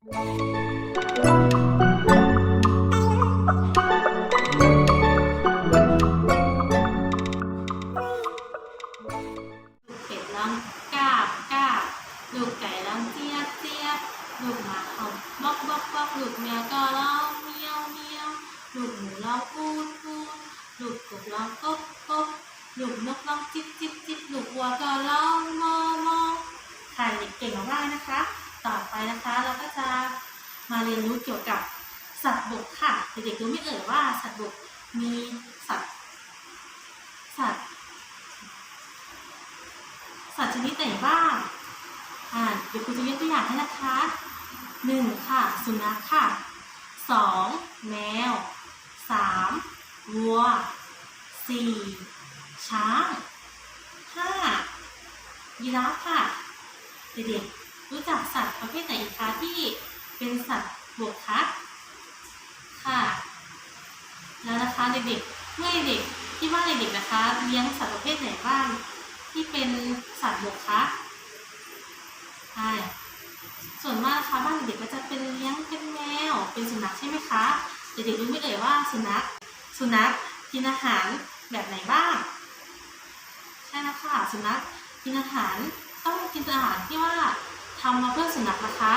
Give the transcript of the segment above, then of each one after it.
ลูกเป็ดร้องกาบกาบลูกไก่ร้องเจี๊ยบเจี๊ยบลูกหมาเห่าบอกบอกบอกลูกแมวก็ร้องเมียวเมียวลูกหมูร้องกูดกูดลูกกบร้องกบกบลูกนกร้องจิบจิบจิบลูกวัวก็ร้องมอมอค่ะเด็กเก่งมากๆนะคะ ต่อไปนะคะ เราก็จะมาเรียนรู้เกี่ยวกับสัตว์บกค่ะ เด็กๆรู้ไหม่เอ่ยว่าสัตว์บกมีสัตว์สัตว์สัตว์ชนิดไหนบ้าง อ่า เดี๋ยวครูจะยกตัวอย่างให้นะคะหนึ่งค่ะ สุนัขค่ะสองแมวสามวัวสี่ช้างห้ายีราฟค่ะ เด็กๆ รู้จักสัตว์ประเภทไหนคะที่เป็นสัตว์บกคะค่ะแล้วนะคะเด็กๆเมื่อเด็กที่ว่าเด็กๆนะคะเลี้ยงสัตว์ประเภทไหนบ้างที่เป็นสัตว์บกคะใช่ส่วนมากนะคะบ้านเด็กก็จะเป็นเลี้ยงเป็นแมวเป็นสุนัขใช่ไหมคะเด็กๆรู้ไหมเอ่ยว่าสุนัขสุนัขกินอาหารแบบไหนบ้างใช่แล้วค่ะสุนัขกินอาหารต้องกินอาหารที่ว่า ทำมาเพื่อสุนัขนะคะ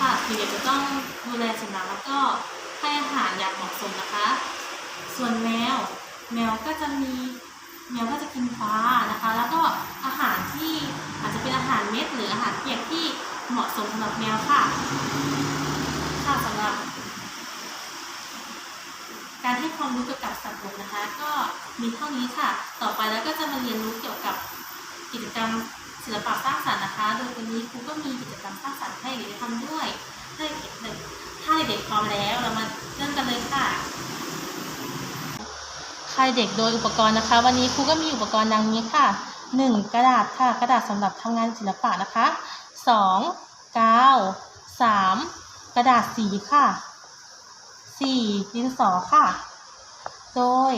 ค่ะเด็กจะต้องดูแลสุนัขแล้วก็ให้อาหารอย่างเหมาะสมนะคะ ส่วนแมว แมวก็จะมีแมวก็จะกินปลานะคะ แล้วก็อาหารที่อาจจะเป็นอาหารเม็ดหรืออาหารเปียกที่เหมาะสมสำหรับแมวค่ะ ค่ะสำหรับ การให้ความรู้เกี่ยวกับสัตว์บกนะคะ ก็มีเท่านี้ค่ะ ต่อไปแล้วก็จะมาเรียนรู้เกี่ยวกับกิจกรรมศิลปะสร้างสรรค์นะคะโด นี้ครูก็มีกิจกรรมสร้างสรรค์ให้เด็กทำด้วยถ้าเด็กถ้าเด็กพร้อมแล้วเรามาเริ่มกันเลยค่ะค่ะเด็กโดยอุปกรณ์นะคะ วันนี้ครูก็มีอุปกรณ์ดังนี้ค่ะ 1. กระดาษค่ะ กระดาษสำหรับทำงานศิลปะนะคะ 2. กาว 3. กระดาษสีค่ะ 4. ดินสอค่ะ โดย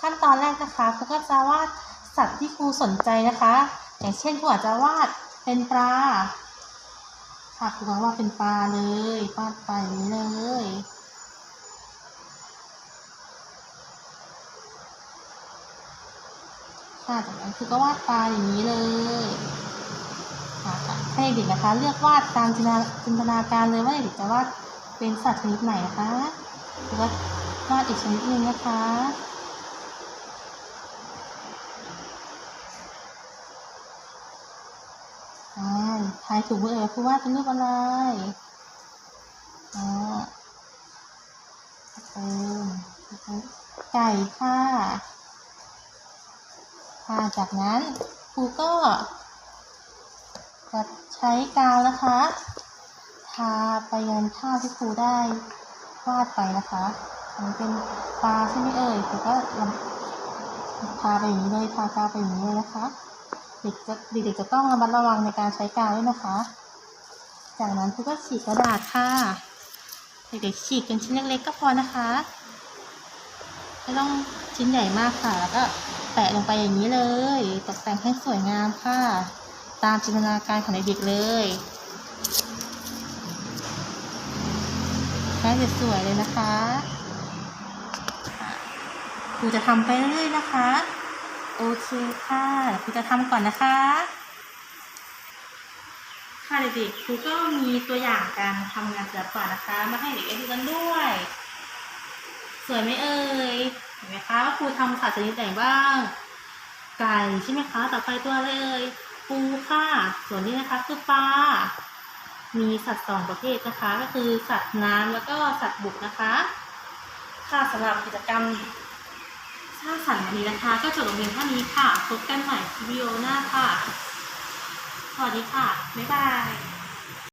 ขั้นตอนแรกนะคะครูก็จะวาดสัตว์ที่ครูสนใจนะคะ อย่างเช่นครูอาจจะวาด เป็นปลาค่ะครูก็วาเป็นปลาเลยวาดไปนี้เลย ค่ะจากนั้นคือก็วาดปลาอย่างนี้เลยค่ะให้เด็กนะคะ เลือกวาดตามจินตนาจินตนาการเลยว่าเด็กจะวาดเป็นสัตว์ชนิดไหนนะคะหรือว่าวาดอีกชนิดหนึ่งนะคะ อ่าทายถูกไหมเอ่คือวาเป็นรูปอะไรอ่าเติมไก่ค่ะค่ะจากนั้นครูก็จะใช้กาวนะคะ ทาไปยังภาพที่ครูได้วาดไปนะคะอันเป็นปลาใช่ไหมเอ่ยครูก็ทาไปอย่างนี้เลยทากาวไปอย่างนี้เลยนะคะ เด็กจะเด็กๆจะต้องระมัดระวังในการใช้กาวด้วยนะคะ จากนั้นครูก็ฉีกกระดาษค่ะ เด็กๆฉีกเป็นชิ้นเล็กๆก็พอนะคะไม่ต้องชิ้นใหญ่มากค่ะ แล้วก็แปะลงไปอย่างนี้เลย ตกแต่งให้สวยงามค่ะ ตามจินตนาการของเด็กๆเลยได้สวยๆเลยนะคะค่ะครูจะทำไปเรื่อยๆนะคะ โอเคค่ะครูจะทำก่อนนะคะ ค่ะเด็กๆครูก็มีตัวอย่างการทำงานศิลปะนะคะ มาให้เด็กๆดูกันด้วย สวยไหมเอ่ยเห็นไหมคะว่าครูทำสัตว์ชนิดไหนบ้าง ไก่ใช่ไหมคะต่อไปตัวอะไรเอ่ยปูค่ะ ส่วนนี้นะคะคือปลามีสัตว์สองประเภทนะคะ ก็คือสัตว์น้ำแล้วก็สัตว์บกนะคะ ค่ะสำหรับกิจกรรม ถ้าสั่งวันนี้นะคะ ก็จบลงเพียงเท่านี้ค่ะ พบกันใหม่วิดีโอหน้าค่ะ สวัสดีค่ะ บ๊ายบาย